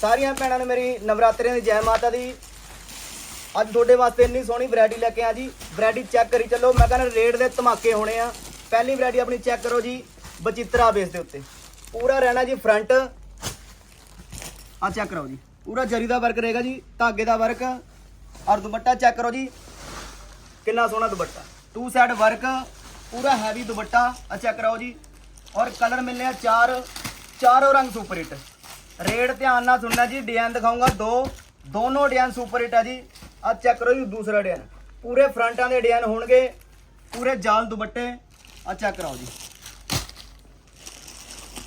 ਸਾਰੀਆਂ ਭੈਣਾਂ ਨੂੰ ਮੇਰੀ ਨਵਰਾਤਰਿਆਂ ਦੀ ਜੈ ਮਾਤਾ ਦੀ। ਅੱਜ ਤੁਹਾਡੇ ਵਾਸਤੇ ਇੰਨੀ ਸੋਹਣੀ ਵੈਰਾਈਟੀ ਲੈ ਕੇ ਆ ਜੀ। ਵੈਰਾਈਟੀ ਚੈੱਕ ਕਰੀ ਚੱਲੋ। ਮੈਂ ਕਹਿੰਦਾ ਰੇਟ ਦੇ ਧਮਾਕੇ ਹੋਣੇ ਆ। ਪਹਿਲੀ ਵੈਰਾਈਟੀ ਆਪਣੀ ਚੈੱਕ ਕਰੋ ਜੀ, ਬਚਿੱਤਰਾ ਬੇਸ ਦੇ ਉੱਤੇ। ਪੂਰਾ ਰਹਿਣਾ ਜੀ ਫਰੰਟ ਆ ਚੈੱਕ ਕਰੋ ਜੀ। ਪੂਰਾ ਜਰੀ ਦਾ ਵਰਕ ਰਹੇਗਾ ਜੀ, ਧਾਗੇ ਦਾ ਵਰਕ ਔਰ ਦੁਪੱਟਾ ਚੈੱਕ ਕਰੋ ਜੀ। ਕਿੰਨਾ ਸੋਹਣਾ ਦੁਪੱਟਾ। ਟੂ ਸਾਈਡ ਵਰਕ ਪੂਰਾ ਹੈਵੀ ਦੁਪੱਟਾ। ਆ ਚੈੱਕ ਕਰਾਓ ਜੀ। ਔਰ ਕਲਰ ਮਿਲਨੇ ਆ ਚਾਰ। ਚਾਰੋਂ ਰੰਗ ਸੁਪਰ ਹਿੱਟ ਰੇਟ ਧਿਆਨ ਨਾਲ ਸੁਣਨਾ ਜੀ, ਡਿਜ਼ਾਈਨ ਦਿਖਾਉਂਗਾ ਦੋ, ਦੋਨੋਂ ਡਿਜ਼ਾਈਨ ਸੁਪਰ ਹਿੱਟ ਆ ਜੀ। ਆ ਚੈੱਕ ਕਰੋ ਜੀ, ਦੂਸਰਾ ਡਿਜ਼ਾਈਨ। ਪੂਰੇ ਫਰੰਟਾਂ ਦੇ ਡਿਜ਼ਾਈਨ ਹੋਣਗੇ, ਪੂਰੇ ਜਾਲ ਦੁਪੱਟੇ ਆ ਚੈੱਕ ਕਰਾਓ ਜੀ।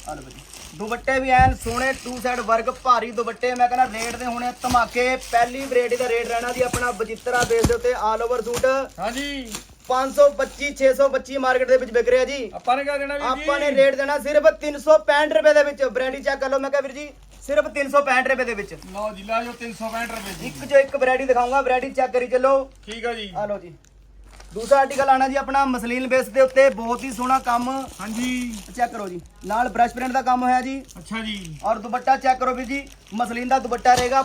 ਆ ਲਓ ਜੀ। ਦੁਪੱਟੇ ਵੀ ਐਨ ਸੋਹਣੇ ਟੂ ਸਾਈਡ ਵਰਕ ਭਾਰੀ ਦੁਪੱਟੇ, ਮੈਂ ਕਹਿੰਦਾ ਰੇਟ ਦੇ ਹੋਣੇ ਧਮਾਕੇ। ਪਹਿਲੀ ਵੈਰਾਈਟੀ ਦਾ ਰੇਟ ਰਹਿਣਾ ਜੀ ਆਪਣਾ ਬਜਿੱਤਰਾ ਬੇਸ ਦੇ ਉੱਤੇ ਆਲ ਓਵਰ ਸੂਟ ਹਾਂਜੀ। 525 625 ਮਾਰਕੀਟ ਦੇ ਵਿੱਚ ਵਿਕ ਰਿਹਾ ਜੀ। ਆਪਾਂ ਨੇ ਕਿਆ ਦੇਣਾ ਵੀਰ ਜੀ ਆਪਾਂ ਨੇ ਰੇਟ ਦੇਣਾ ਸਿਰਫ 365 ਰੁਪਏ ਦੇ ਵਿੱਚ। ਬ੍ਰਾਂਡੀ ਚੈੱਕ ਕਰ ਲਓ ਮੈਂ ਕਿਹਾ ਵੀਰ ਜੀ ਸਿਰਫ 365 ਰੁਪਏ ਦੇ ਵਿੱਚ। ਲਓ ਜੀ ਲਾ ਜੋ 365 ਰੁਪਏ ਦੀ ਇੱਕ ਜੋ ਇੱਕ ਵੈਰਾਈਟੀ ਦਿਖਾਉਂਗਾ ਵੈਰਾਈਟੀ ਚੈੱਕ ਕਰੀ ਚੱਲੋ। ਠੀਕ ਆ ਜੀ। ਆ ਲਓ ਜੀ। ਦੂਸਰਾ ਆਰਟੀਕਲ ਆਣਾ ਜੀ ਆਪਣਾ ਮਸਲੀਨ ਬੇਸ ਦੇ ਉੱਤੇ ਬਹੁਤ ਹੀ ਸੋਹਣਾ ਕੰਮ। ਹਾਂਜੀ। ਚੈੱਕ ਕਰੋ ਜੀ। ਨਾਲ ਬ੍ਰਸ਼ ਪ੍ਰਿੰਟ ਦਾ ਕੰਮ ਹੋਇਆ ਜੀ। ਅੱਛਾ ਜੀ। ਔਰ ਦੁਪੱਟਾ ਚੈੱਕ ਕਰੋ ਵੀਰ ਜੀ। ਮਸਲੀਨ ਦਾ ਦੁਪੱਟਾ ਰਹੇਗਾ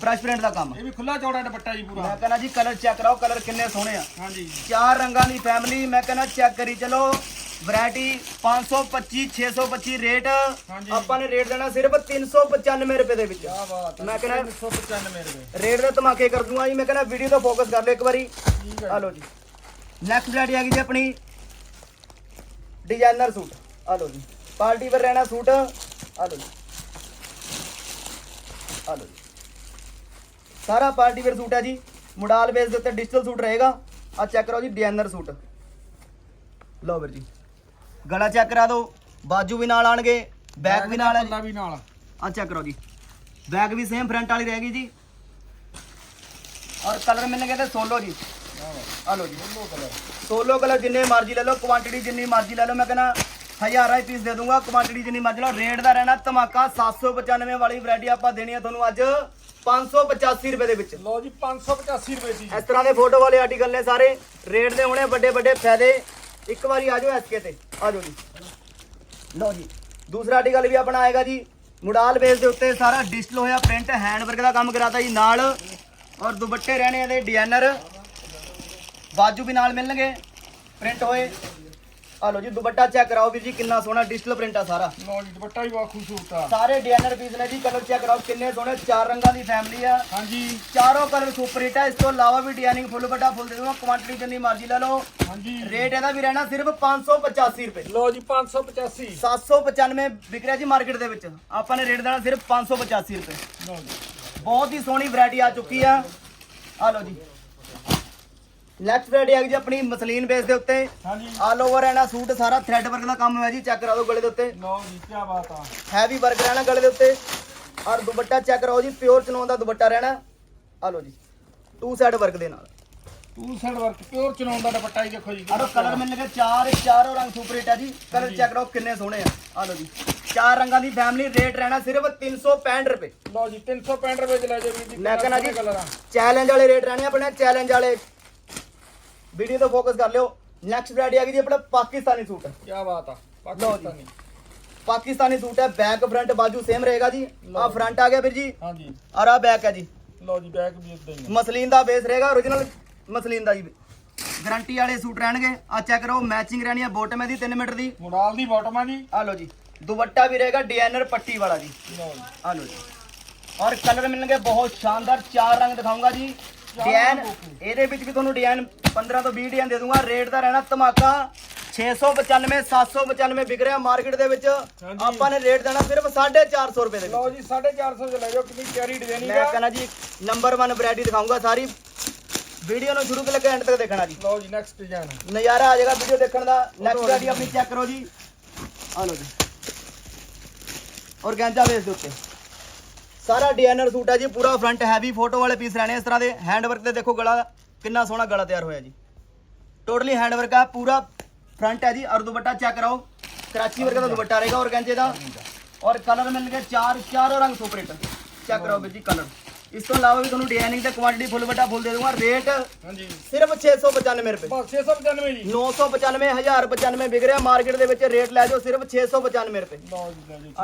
ਬ੍ਰਸ਼ ਪ੍ਰਿੰਟ ਦਾ ਕੰਮ। ਇਹ ਵੀ ਖੁੱਲਾ ਚੌੜਾ ਦੁਪੱਟਾ ਜੀ ਪੂਰਾ। ਮੈਂ ਕਹਿੰਦਾ ਜੀ ਕਲਰ ਚੈੱਕ ਕਰਾਓ ਕਲਰ ਕਿੰਨੇ ਸੋਹਣੇ ਆ। ਹਾਂਜੀ। ਚਾਰ ਰੰਗਾਂ ਦੀ ਫੈਮਿਲੀ ਮੈਂ ਕਹਿੰਦਾ ਚੈੱਕ ਕਰੀ ਚਲੋ। Variety 525 625 rate. ਆਪਾਂ ਨੇ ਰੇਟ ਦੇਣਾ ਸਿਰਫ 395 ਰੁਪਏ ਦੇ ਵਿੱਚ। ਕੀ ਬਾਤ ਮੈਂ ਕਹਿੰਦਾ 395 ਰੁਪਏ। ਰੇਟ ਦੇ ਧਮਾਕੇ ਕਰ ਦੂੰਗਾ ਜੀ। ਮੈਂ ਕਹਿੰਦਾ ਵੀਡੀਓ ਤੋਂ ਫੋਕਸ ਕਰ ਲਓ ਇੱਕ ਵਾਰੀ। ਆ ਲਓ ਜੀ। ਨੈਕਸਟ ਵੈਰਾਈਟੀ ਆ ਗਈ ਜੀ ਆਪਣੀ ਡਿਜ਼ਾਈਨਰ ਸੂਟ ਆ ਲਓ ਜੀ। ਪਾਰਟੀ ਪਰ ਰਹਿਣਾ ਸੂਟ ਆ ਲਓ ਜੀ। ਆ ਲਓ ਜੀ। ਸਾਰਾ ਪਾਰਟੀ ਵੇਅਰ ਸੂਟ ਹੈ ਜੀ। ਮੁਡਾਲ ਬੇਸ ਦੇ ਉੱਤੇ ਡਿਜੀਟਲ ਸੂਟ ਰਹੇਗਾ। ਆ ਚੈੱਕ ਕਰੋ ਜੀ ਡਿਜ਼ਾਈਨਰ ਸੂਟ। ਲਓ ਵੀਰ ਜੀ। ਗਲਾ ਚੈੱਕ ਕਰਾ ਦਿਓ। ਬਾਜੂ ਵੀ ਨਾਲ ਆਣਗੇ ਬੈਕ ਵੀ ਨਾਲ ਹੈ ਵੀ ਨਾਲ। ਆ ਚੈੱਕ ਕਰੋ ਜੀ। ਬੈਕ ਵੀ ਸੇਮ ਫਰੰਟ ਵਾਲੀ ਰਹੇਗੀ ਜੀ। ਔਰ ਕਲਰ ਮਿਲਣਗੇ ਤੇ ਸੋਲੋ ਜੀ। ਆ ਲਓ ਜੀ। ਸੋਲੋ ਕਲਰ ਜਿੰਨੇ ਮਰਜ਼ੀ ਲੈ ਲਓ ਕੁਆਂਟੀਟੀ ਜਿੰਨੀ ਮਰਜ਼ੀ ਲੈ ਲਓ। ਮੈਂ ਕਹਿੰਦਾ ਹਜ਼ਾਰਾਂ ਹੀ ਪੀਸ ਦੇ ਦੂੰਗਾ। ਕੁਆਂਟੀਟੀ ਜਿੰਨੀ ਮਰਜ਼ੀ ਲਓ। ਰੇਟ ਦਾ ਰਹਿਣਾ ਧਮਾਕਾ 795 ਵਾਲੀ ਵੈਰਾਈਟੀ ਆਪਾਂ ਦੇਣੀ ਆ ਤੁਹਾਨੂੰ ਅੱਜ। 585 ਰੁਪਏ ਦੇ ਵਿੱਚ। ਲਓ ਜੀ 585 ਰੁਪਏ ਦੀ ਇਸ ਤਰ੍ਹਾਂ ਦੇ ਫੋਟੋ ਵਾਲੇ ਆਰਟੀਕਲ ਨੇ ਸਾਰੇ। ਰੇਟ ਦੇ ਹੋਣੇ ਵੱਡੇ ਵੱਡੇ ਫਾਇਦੇ। ਇੱਕ ਵਾਰੀ ਆ ਜਾਓ ਐਸਕੇ ਤੇ। ਆ ਜਾਓ ਜੀ। ਲਓ ਜੀ। ਦੂਸਰਾ ਆਰਟੀਕਲ ਵੀ ਆਪਣਾ ਆਏਗਾ ਜੀ। ਮੁਡਾਲ ਬੇਸ ਦੇ ਉੱਤੇ ਸਾਰਾ ਡਿਜੀਟਲ ਹੋਇਆ ਪ੍ਰਿੰਟ ਹੈਂਡ ਵਰਕ ਦਾ ਕੰਮ ਕਰਾਤਾ ਜੀ ਨਾਲ। ਔਰ ਦੁਪੱਟੇ ਰਹਿਣੇ ਇਹਦੇ ਡਿਜ਼ਾਈਨਰ ਬਾਜੂ ਵੀ ਨਾਲ ਮਿਲਣਗੇ। ਪ੍ਰਿੰਟ ਹੋਏ। ਆ ਲਓ ਜੀ ਦੁਪੱਟਾ ਚੈੱਕ ਕਰਾਓ ਵੀਰ ਜੀ ਕਿੰਨਾ ਸੋਹਣਾ ਡਿਜੀਟਲ ਪ੍ਰਿੰਟ ਆ ਸਾਰਾ। ਲਓ ਜੀ ਦੁਪੱਟਾ ਵੀ ਬਹੁਤ ਖੂਬਸੂਰਤ ਆ। ਸਾਰੇ ਡਿਜ਼ਾਈਨਰ ਪੀਸ ਨੇ ਜੀ ਕਲਰ ਚੈੱਕ ਕਰਾਓ ਕਿੰਨੇ ਸੋਹਣੇ ਚਾਰ ਰੰਗਾਂ ਦੀ ਫੈਮਿਲੀ ਆ। ਹਾਂਜੀ। ਚਾਰੋਂ ਕਲਰ ਸੁਪਰ ਹਿੱਟ ਹੈ ਇਸ ਤੋਂ ਇਲਾਵਾ ਵੀ ਡਿਜ਼ਾਈਨਿੰਗ ਫੁੱਲ ਵੱਡਾ ਫੁੱਲ ਦੇ ਦੂੰਗਾ ਕੁਆਂਟੀਟੀ ਜਿੰਨੀ ਮਰਜ਼ੀ ਲੈ ਲਓ। ਹਾਂਜੀ। ਰੇਟ ਇਹਦਾ ਵੀ ਰਹਿਣਾ ਸਿਰਫ 585 ਰੁਪਏ। ਲਓ ਜੀ 585 795 ਵਿਕ ਰਿਹਾ ਜੀ ਮਾਰਕੀਟ ਦੇ ਵਿੱਚ। ਆਪਾਂ ਨੇ ਰੇਟ ਦੇਣਾ ਸਿਰਫ 585 ਰੁਪਏ। ਲਓ ਜੀ। ਬਹੁਤ ਹੀ ਸੋਹਣੀ ਵੈਰਾਈਟੀ ਆ ਚੁੱਕੀ ਆ। ਆ ਲਓ ਜੀ। ਨੈਕਸਟ ਵੈਰਾਈਟੀ ਆ ਗਈ ਜੀ ਆਪਣੀ ਮਸਲੀਨ ਬੇਸ ਦੇ ਉੱਤੇ। ਹਾਂਜੀ। ਆਲ ਓਵਰ ਰਹਿਣਾ ਸੂਟ ਸਾਰਾ ਥ੍ਰੈਡ ਵਰਕ ਦਾ ਕੰਮ ਹੋਇਆ ਜੀ ਚੈੱਕ ਕਰਾ ਦਿਓ ਗਲੇ ਦੇ ਉੱਤੇ। ਲਓ ਜੀ ਕੀ ਬਾਤ ਆ। ਹੈਵੀ ਵਰਕ ਰਹਿਣਾ ਗਲੇ ਦੇ ਉੱਤੇ। ਔਰ ਦੁਪੱਟਾ ਚੈੱਕ ਕਰਾਓ ਜੀ ਪਿਓਰ ਚਨੋਨ ਦਾ ਦੁਪੱਟਾ ਰਹਿਣਾ। ਆ ਲਓ ਜੀ ਟੂ ਸਾਈਡ ਵਰਕ ਦੇ ਨਾਲ। ਟੂ ਸਾਈਡ ਵਰਕ ਪਿਓਰ ਚਨਾਉਣ ਦਾ ਦੁਪੱਟਾ ਜੀ ਦੇਖੋ ਜੀ ਆਰੋ ਕਲਰ ਮਿਲਣਗੇ ਚਾਰ ਚਾਰੋਂ ਰੰਗ ਸੁਪਰ ਹਿੱਟ ਹੈ ਜੀ। ਕਲਰ ਚੈੱਕ ਕਰੋ ਕਿੰਨੇ ਸੋਹਣੇ ਆ। ਆ ਲਓ ਜੀ ਚਾਰ ਰੰਗਾਂ ਦੀ ਫੈਮਿਲੀ ਰੇਟ ਰਹਿਣਾ ਸਿਰਫ 365 ਰੁਪਏ। ਲਓ ਜੀ 365 ਰੁਪਏ ਚ ਲੈ ਜਾਓ ਵੀਰ ਜੀ ਮੈਂ ਕਹਿੰਦਾ ਜੀ ਚੈਲੰਜ ਵਾਲੇ ਰੇਟ ਰਹਿਣੇ ਆਪਣੇ ਚੈਲੰਜ ਵਾਲੇ। ਵੀਡੀਓ ਤੋਂ ਫੋਕਸ ਕਰ ਲਿਓ। ਨੈਕਸਟ ਵੈਰਾਈਟੀ ਆ ਗਈ ਜੀ ਆਪਣਾ ਪਾਕਿਸਤਾਨੀ ਸੂਟ। ਕੀ ਬਾਤ ਆ ਪਾਕਿਸਤਾਨੀ। ਪਾਕਿਸਤਾਨੀ ਸੂਟ ਹੈ ਬੈਕ ਫਰੰਟ ਬਾਜੂ ਸੇਮ ਰਹੇਗਾ ਜੀ। ਆ ਫਰੰਟ ਆ ਗਿਆ ਵੀਰ ਜੀ। ਹਾਂਜੀ। ਔਰ ਆ ਬੈਕ ਹੈ ਜੀ। ਲਓ ਜੀ ਬੈਗ ਵੀ ਇਦਾਂ ਹੀ ਮਸਲੀਨ ਦਾ ਬੇਸ ਰਹੇਗਾ origignal ਮਸਲੀਨ ਦਾ ਜੀ। ਗਾਰੰਟੀ ਵਾਲੇ ਸੂਟ ਰਹਿਣਗੇ। ਆ ਚੈੱਕ ਕਰੋ ਮੈਚਿੰਗ ਰਹਿਣੀ ਹੈ ਬੋਟਮ ਇਹਦੀ 3 ਮੀਟਰ ਦੀ। ਮੁਰਾਲ ਦੀ ਬਾਟਮ ਆ ਜੀ। ਆ ਲਓ ਜੀ। ਦੁਪੱਟਾ ਵੀ ਰਹੇਗਾ ਡਿਜ਼ਾਈਨਰ ਪੱਟੀ ਵਾਲਾ ਜੀ। ਲਓ ਜੀ। ਆ ਲਓ ਜੀ। ਔਰ ਕਲਰ ਮਿਲਣਗੇ ਬਹੁਤ ਸ਼ਾਨਦਾਰ ਚਾਰ ਰੰਗ ਦਿਖਾਉਂਗਾ ਜੀ। ਡਿਜ਼ਾਈਨ ਇਹਦੇ ਵਿੱਚ ਵੀ ਤੁਹਾਨੂੰ ਡਿਜ਼ਾਈਨ 15 ਤੋਂ 20 ਡਿਜ਼ਾਈਨ ਦੇ ਦੂੰਗਾ। ਰੇਟ ਦਾ ਰਹਿਣਾ ਧਮਾਕਾ। 695 795 ਵਿਕ ਰਿਹਾ ਮਾਰਕੀਟ ਦੇ ਵਿੱਚ। ਆਪਾਂ ਨੇ ਰੇਟ ਦੇਣਾ ਸਿਰਫ 450 ਰੁਪਏ ਦੇ ਲਓ ਜੀ 450 ਚ ਲੈ ਜਾਓ ਕਿੰਨੀ ਪਿਆਰੀ ਡਿਜ਼ਾਈਨਿੰਗ ਮੈਂ ਆ। ਕਹਿੰਦਾ ਜੀ ਨੰਬਰ 1 ਵੈਰਾਈਟੀ ਦਿਖਾਉਂਗਾ ਸਾਰੀ। ਵੀਡੀਓ ਨੂੰ ਸ਼ੁਰੂ ਤੋਂ ਲੈ ਕੇ ਐਂਡ ਤੱਕ ਦੇਖਣਾ ਜੀ। ਲਓ ਜੀ ਨੈਕਸਟ ਡਿਜ਼ਾਈਨ ਨਜ਼ਾਰਾ ਆ ਜਾਏਗਾ ਵੀਡੀਓ ਦੇਖਣ ਦਾ। ਨੈਕਸਟ ਵੈਰਾਈਟੀ ਆਪਣੀ ਚੈੱਕ ਕਰੋ ਜੀ। ਆ ਲਓ ਜੀ। ਔਰਗੈਂਜਾ ਬੇਸ ਦੇ ਉੱਤੇ। ਸਾਰਾ ਡਿਜ਼ਾਈਨਰ ਸੂਟ ਹੈ ਜੀ ਪੂਰਾ ਫਰੰਟ ਹੈਵੀ ਫੋਟੋ ਵਾਲੇ ਪੀਸ ਰਹਿਣੇ ਇਸ ਤਰ੍ਹਾਂ ਦੇ। ਹੈਂਡ ਵਰਕ ਤੇ ਦੇਖੋ ਗਲਾ ਕਿੰਨਾ ਸੋਹਣਾ ਗਲਾ ਤਿਆਰ ਹੋਇਆ ਜੀ। ਟੋਟਲੀ ਹੈਂਡ ਵਰਕ ਆ ਪੂਰਾ ਫਰੰਟ ਹੈ ਜੀ ਔਰ ਦੁਪੱਟਾ ਚੈੱਕ ਕਰਾਓ। ਕਰਾਚੀ ਵਰਗਾ ਦਾ ਦੁਪੱਟਾ ਰਹੇਗਾ ਔਰਗੈਂਜੇ ਦਾ। ਔਰ ਕਲਰ ਮਿਲਣਗੇ ਚਾਰ ਚਾਰੋਂ ਰੰਗ ਸੁਪਰ ਹਿੱਟ ਚੈੱਕ ਕਰਾਓ ਵੀਰ ਜੀ ਕਲਰ ਇਸ ਤੋਂ ਇਲਾਵਾ ਵੀ ਤੁਹਾਨੂੰ ਡਿਜ਼ਾਈਨਿੰਗ ਤੇ ਕੁਆਂਟੀਟੀ ਫੁੱਲ ਵੱਡਾ ਫੁੱਲ ਦੇ ਦੂੰਗਾ ਰੇਟ ਹਾਂਜੀ। ਸਿਰਫ 695 ਰੁਪਏ। ਬਸ 695 ਜੀ। 995 1095 ਵਿਕ ਰਿਹਾ। ਮਾਰਕੀਟ ਦੇ ਵਿੱਚ ਰੇਟ ਲੈ ਜਾਓ ਸਿਰਫ 695 ਰੁਪਏ।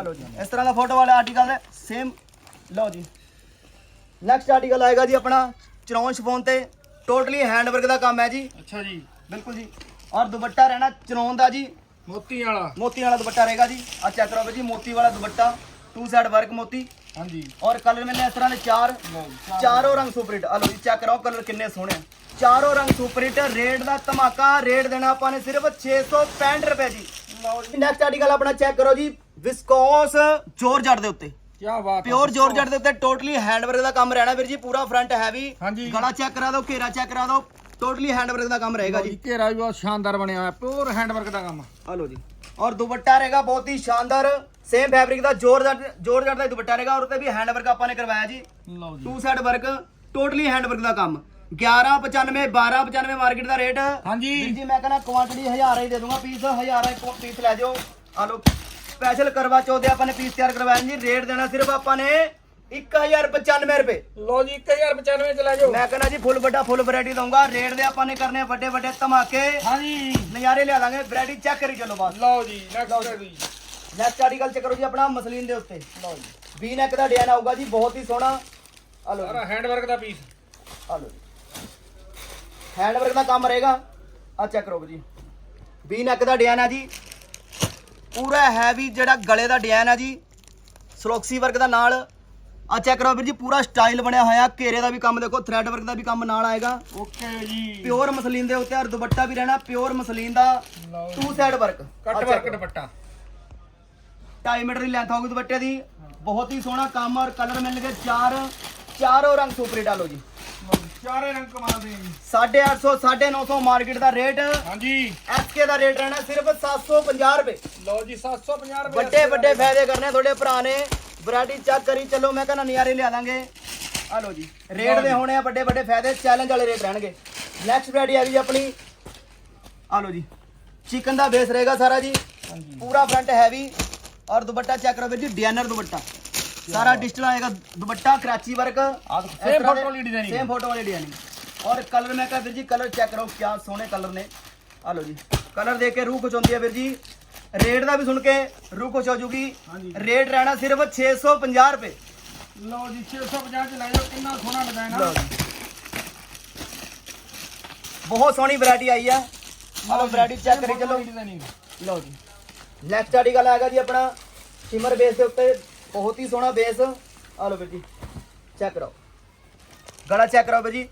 ਲਓ ਜੀ ਇਸ ਤਰ੍ਹਾਂ ਦਾ ਫੋਟੋ ਵਾਲਾ ਆਰਟੀਕਲ ਹੈ ਸੇਮ ਲਓ ਜੀ। ਨੈਕਸਟ ਆਰਟੀਕਲ ਆਏਗਾ ਜੀ ਆਪਣਾ ਚਰੌਨ ਸ਼ਫੋਨ ਤੇ। ਟੋਟਲੀ ਹੈਂਡਵਰਕ ਦਾ ਕੰਮ ਹੈ ਜੀ। ਅੱਛਾ ਜੀ। ਬਿਲਕੁਲ ਜੀ। ਔਰ ਦੁਪੱਟਾ ਰਹਿਣਾ ਚਰੌਨ ਦਾ ਜੀ। ਮੋਤੀ ਵਾਲਾ। ਮੋਤੀ ਵਾਲਾ ਦੁਪੱਟਾ ਰਹੇਗਾ ਜੀ। ਆ ਚੈੱਕ ਕਰੋ ਜੀ ਮੋਤੀ ਵਾਲਾ ਦੁਪੱਟਾ। ਟੂ ਸਾਈਡ ਵਰਕ ਮੋਤੀ। ਹਾਂਜੀ। ਔਰ ਕਲਰ ਮੈਨੇ ਇਸ ਤਰ੍ਹਾਂ ਦੇ ਚਾਰ। ਚਾਰੋਂ ਰੰਗ ਸੁਪਰ ਹਿੱਟ ਆ ਲਓ ਜੀ ਚੈੱਕ ਕਰੋ ਕਲਰ ਕਿੰਨੇ ਸੋਹਣੇ। ਚਾਰੋਂ ਰੰਗ ਸੁਪਰ ਹਿੱਟ ਰੇਟ ਦਾ ਧਮਾਕਾ। ਰੇਟ ਦੇਣਾ ਆਪਾਂ ਨੇ ਸਿਰਫ 665 ਰੁਪਏ ਜੀ। ਨੈਕਸਟ ਆਰਟੀਕਲ ਆਪਣਾ ਚੈੱਕ ਕਰੋ ਜੀ। ਵਿਸਕੋਸ ਜੋਰਜਟ ਦੇ ਉੱਤੇ। ਕੀ ਬਾਤ ਪਿਓਰ ਜੋਰਜਟ ਦੇ ਉੱਤੇ ਟੋਟਲੀ ਹੈਂਡਵਰਕ ਦਾ ਕੰਮ ਰਹਿਣਾ ਵੀਰ ਜੀ ਪੂਰਾ ਫਰੰਟ ਹੈਵੀ। ਗਲਾ ਚੈੱਕ ਕਰਾ ਦਿਓ ਘੇਰਾ ਚੈੱਕ ਕਰਾ ਦਿਓ ਟੋਟਲੀ ਹੈਂਡਵਰਕ ਦਾ ਕੰਮ ਰਹੇਗਾ ਜੀ ਘੇਰਾ ਵੀ ਬਹੁਤ ਸ਼ਾਨਦਾਰ ਬਣਿਆ ਹੋਇਆ ਪਿਓਰ ਹੈਂਡਵਰਕ ਦਾ ਕੰਮ। ਆ ਲਓ ਜੀ। ਔਰ ਦੁਪੱਟਾ ਰਹੇਗਾ ਬਹੁਤ ਹੀ ਸ਼ਾਨਦਾਰ ਸੇਮ ਫੈਬਰਿਕ ਦਾ ਜੋਰਜਟ ਜੋਰਜਟ ਦਾ ਦੁਪੱਟਾ ਰਹੇਗਾ ਔਰ ਉੱਤੇ ਵੀ ਹੈਂਡਵਰਕ ਆਪਾਂ ਨੇ ਕਰਵਾਇਆ ਜੀ। ਲਓ ਜੀ। Two side work totally handwork ਦਾ ਕੰਮ। 1195 1295 ਮਾਰਕੀਟ ਦਾ ਰੇਟ ਹਾਂਜੀ। ਵੀਰ ਜੀ ਮੈਂ ਕਹਿੰਦਾ ਕੁਆਂਟੀਟੀ ਹਜ਼ਾਰਾਂ ਹੀ ਦੇ ਦੂੰਗਾ ਪੀਸ ਹਜ਼ਾਰਾਂ ਹੀ ਪੀਸ ਲੈ ਜਾਓ। ਆ ਲਓ। ਸਪੈਸ਼ਲ ਕਰਵਾ ਚੌਥ ਦੇ ਆਪਾਂ ਨੇ ਪੀਸ ਤਿਆਰ ਕਰਵਾਇਆ ਜੀ। ਰੇਟ ਦੇਣਾ ਸਿਰਫ ਆਪਾਂ ਨੇ 1095 ਰੁਪਏ। ਲਓ ਜੀ 1095 ਚ ਲੈ ਜਾਓ। ਮੈਂ ਕਹਿੰਦਾ ਜੀ ਫੁੱਲ ਵੱਡਾ ਫੁੱਲ ਵੈਰਾਈਟੀ ਦਊਂਗਾ। ਰੇਟ ਦੇ ਆਪਾਂ ਨੇ ਕਰਨੇ ਵੱਡੇ ਵੱਡੇ ਧਮਾਕੇ। ਹਾਂਜੀ। ਨਜ਼ਾਰੇ ਲਿਆ ਦਾਂਗੇ। ਵੈਰਾਈਟੀ ਚੈੱਕ ਕਰੀ ਚਲੋ ਬਸ। ਲਓ ਜੀ ਨੈਕਸਟ ਜੀ। ਨੈਕਸਟ ਆਰਟੀਕਲ ਚ ਕਰੋ ਜੀ ਆਪਣਾ ਮਸਲੀਨ ਦੇ ਉੱਤੇ। ਲਓ ਜੀ। ਵੀ ਨੈਕ ਦਾ ਡਿਜ਼ਾਈਨ ਆਊਗਾ ਜੀ ਬਹੁਤ ਹੀ ਸੋਹਣਾ। ਆ ਲਓ ਸਾਰਾ ਹੈਂਡਵਰਕ ਦਾ ਪੀਸ ਆ ਲਓ ਹੈਂਡਵਰਕ ਦਾ ਕੰਮ ਰਹੇਗਾ। ਆ ਚੈੱਕ ਕਰੋ ਜੀ। ਵੀ ਨੈਕ ਦਾ ਡਿਜ਼ਾਈਨ ਆ ਜੀ। ਪੂਰਾ ਹੈਵੀ ਜਿਹੜਾ ਗਲੇ ਦਾ ਡਿਜ਼ਾਈਨ ਆ ਜੀ ਸਲੋਕਸੀ ਵਰਕ ਦਾ ਨਾਲ। ਆ ਚੈੱਕ ਕਰੋ ਵੀਰ ਜੀ ਪੂਰਾ ਸਟਾਈਲ ਬਣਿਆ ਹੋਇਆ ਘੇਰੇ ਦਾ ਵੀ ਕੰਮ ਦੇਖੋ ਥ੍ਰੈਡ ਵਰਕ ਦਾ ਵੀ ਕੰਮ ਨਾਲ ਆਏਗਾ। ਓਕੇ ਜੀ। ਪਿਓਰ ਮਸਲੀਨ ਦੇ ਉੱਤੇ ਔਰ ਦੁਪੱਟਾ ਵੀ ਰਹਿਣਾ ਪਿਓਰ ਮਸਲੀਨ ਦਾ two side work cut work ਦੁਪੱਟਾ 2.5 ਮੀਟਰ ਦੀ ਲੈਂਥ ਹੋਊਗੀ ਦੁਪੱਟੇ ਦੀ। ਬਹੁਤ ਹੀ ਸੋਹਣਾ ਕੰਮ ਔਰ ਕਲਰ ਮਿਲਣਗੇ ਚਾਰ ਚਾਰੋਂ ਰੰਗ ਸੁਪਰੀ ਡਾਲੋ ਜੀ, ਚਾਰੇ ਰੰਗ ਕਮਾਲ ਦੇ ਆ ਜੀ 850 950 ਮਾਰਕੀਟ ਦਾ ਰੇਟ। ਹਾਂਜੀ। ਐਸਕੇ ਦਾ ਰੇਟ ਰਹਿਣਾ ਸਿਰਫ 750 ਰੁਪਏ। ਲਓ ਜੀ 750 ਰੁਪਏ ਵੱਡੇ ਵੱਡੇ ਫਾਇਦੇ ਕਰਨੇ ਤੁਹਾਡੇ ਭਰਾ ਨੇ। ਵੈਰਾਈਟੀ ਚੈੱਕ ਕਰੀ ਚੱਲੋ ਮੈਂ ਕਹਿੰਦਾ ਨਜ਼ਾਰੇ ਲਿਆ ਦਾਂਗੇ। ਆ ਲਓ ਜੀ। ਰੇਟ ਦੇ ਹੋਣੇ ਆ ਵੱਡੇ ਵੱਡੇ ਫਾਇਦੇ ਚੈਲੰਜ ਵਾਲੇ ਰੇਟ ਰਹਿਣਗੇ। ਨੈਕਸਟ ਵੈਰਾਈਟੀ ਆ ਗਈ ਆਪਣੀ। ਆ ਲਓ ਜੀ। ਚਿਕਨ ਦਾ ਬੇਸ ਰਹੇਗਾ ਸਾਰਾ ਜੀ। ਪੂਰਾ ਫਰੰਟ ਹੈਵੀ ਔਰ ਦੁਪੱਟਾ ਚੈੱਕ ਕਰੋ ਵੀਰ ਜੀ ਡਿਜ਼ਾਈਨਰ ਦੁਪੱਟਾ। ਸਾਰਾ ਡਿਜੀਟਲ ਆਏਗਾ ਦੁਪੱਟਾ ਕਰਾਚੀ ਵਰਕ same photo ਵਾਲੀ designing ਸੇਮ ਫੋਟੋ ਵਾਲੀ ਡਿਜ਼ਾਈਨਿੰਗ ਔਰ ਕਲਰ ਮੈਂ ਕਹਾਂ ਵੀਰ ਜੀ ਕਲਰ ਚੈੱਕ ਕਰੋ ਕਿਆ ਸੋਹਣੇ ਕਲਰ ਨੇ। ਆ ਲਓ ਜੀ। ਕਲਰ ਦੇਖ ਕੇ ਰੂਹ ਖੁਸ਼ ਹੁੰਦੀ ਹੈ ਵੀਰ ਜੀ। ਰੇਟ ਦਾ ਵੀ ਸੁਣ ਕੇ ਰੂਹ ਖੁਸ਼ ਹੋ ਜੂਗੀ। ਰੇਟ ਰਹਿਣਾ ਸਿਰਫ 650 ਰੁਪਏ। ਲਓ ਜੀ 650 ਚ ਲੈ ਜਾਓ ਕਿੰਨਾ ਸੋਹਣਾ ਡਿਜ਼ਾਈਨ ਆ। ਬਹੁਤ ਸੋਹਣੀ ਵੈਰਾਈਟੀ ਆਈ ਆ। ਆਹ ਵੈਰਾਈਟੀ ਚੈੱਕ ਕਰੀ ਚੱਲੋ। ਲਓ ਜੀ। ਨੈਕਸਟ ਆਰਟੀਕਲ ਆਏਗਾ ਜੀ ਆਪਣਾ। ਸ਼ਿਮਰ ਬੇਸ ਦੇ ਉੱਤੇ ਬਹੁਤ ਹੀ ਸੋਹਣਾ ਬੇਸ ਆ ਲਓ ਵੀਰ ਜੀ ਚੈੱਕ ਕਰੋ ਗਲਾ ਚੈੱਕ ਕਰੋ ਵੀਰ ਜੀ।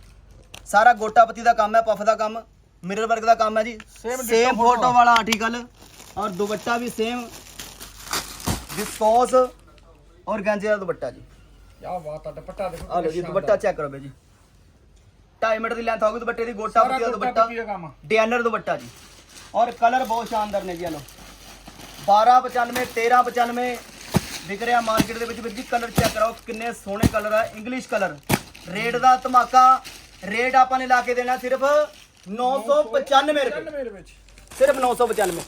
ਸਾਰਾ ਗੋਟਾ ਪੱਤੀ ਦਾ ਕੰਮ ਹੈ ਪਫ ਦਾ ਕੰਮ ਮਿਰਰ ਵਰਕ ਦਾ ਕੰਮ ਹੈ ਜੀ। Same same ditto photo. ਵਾਲਾ ਆਰਟੀਕਲ ਔਰ ਦੁਪੱਟਾ ਵੀ ਸੇਮ ਵਿਸਕੋਸ ਔਰ ਗੰਜੇ ਦਾ ਦੁਪੱਟਾ ਜੀ। ਕੀ ਬਾਤ ਆ ਦੁਪੱਟਾ ਦੇਖੋ ਆ ਲਓ ਜੀ ਦੁਪੱਟਾ ਚੈੱਕ ਕਰੋ ਵੀਰ ਜੀ। 2.5 ਮੀਟਰ ਦੀ ਲੈਂਥ ਹੋਊਗੀ ਦੁਪੱਟੇ ਦੀ ਗੋਟਾ ਸਾਰਾ ਪੱਤੀ ਦਾ ਦੁਪੱਟਾ। ਕੰਮ। ਡਿਜ਼ਾਈਨਰ ਦੁਪੱਟਾ ਜੀ। ਔਰ ਕਲਰ ਬਹੁਤ ਸ਼ਾਨਦਾਰ ਨੇ ਜੀ ਆ ਲਓ। 1295 1395 ਵਿਕ ਰਿਹਾ ਮਾਰਕੀਟ ਦੇ ਵਿੱਚ ਵੀਰ ਜੀ ਕਲਰ ਚੈੱਕ ਕਰਾਓ ਕਿੰਨੇ ਸੋਹਣੇ ਕਲਰ ਆ ਇੰਗਲਿਸ਼ ਕਲਰ ਰੇਟ ਦਾ ਧਮਾਕਾ ਰੇਟ ਆਪਾਂ ਨੇ ਲਾ ਕੇ ਦੇਣਾ ਸਿਰਫ 995 ਰੁਪਏ। 95 ਵਿੱਚ। ਸਿਰਫ 995